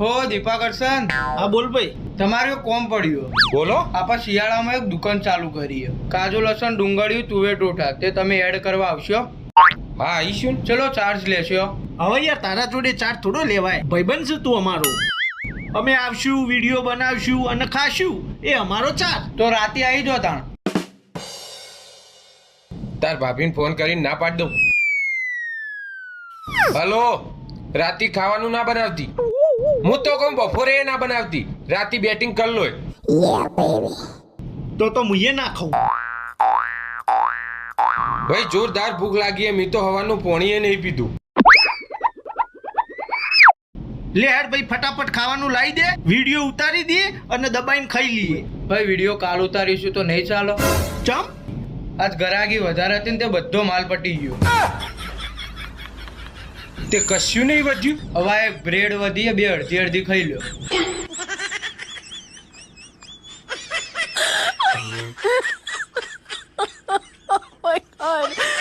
હો દીપાકર્ષણ. હા બોલ ભાઈ. તમારે કોમ પડ્યું. બોલો. આપણે શિયાળામાં એક દુકાન ચાલુ કરી કાજુ લસણ ડુંગળીયું તુવેર ટોઠા તે તમે એડ કરવા આવશો. હા આવીશું. ચલો ચાર્જ લેશો. હવે યાર તારા જોડે ચાર્જ થોડો લેવાય. ભાઈબંધ છે તું અમારો. અમે આવશું વીડિયો બનાવશું અને ખાશું. એ અમારો ચાર્જ તો રાતે આવી જો તાણ. તાર ભાભીને ફોન કરીને ના પાડ દઉં. હલો. રાતે ખાવાનું ના બનાવતી. હું તો કહું બપોરે ના બનાવતી રાતે બેટિંગ કર લો તો તો મુયે ના ખાઉં. ભાઈ જોરદાર ભૂખ લાગી એમ તો હવાનું પોણીએ નહીં પીધું. લે હેડ ભાઈ ફટાફટ ખાવાનું લાવી દે વીડિયો ઉતારી દે અને દબાઈને ખાઈ લઈએ. ભાઈ વીડિયો કાલ ઉતારીશું તો નહીં ચાલો. ચમ? આજ ગરાગી વધારે હતી ને તે બધો માલ પટી ગયો. તે કશું નહીં વધ્યું હવા એક બ્રેડ વધી બે અડધી અડધી ખાઈ લ્યો Oh my god.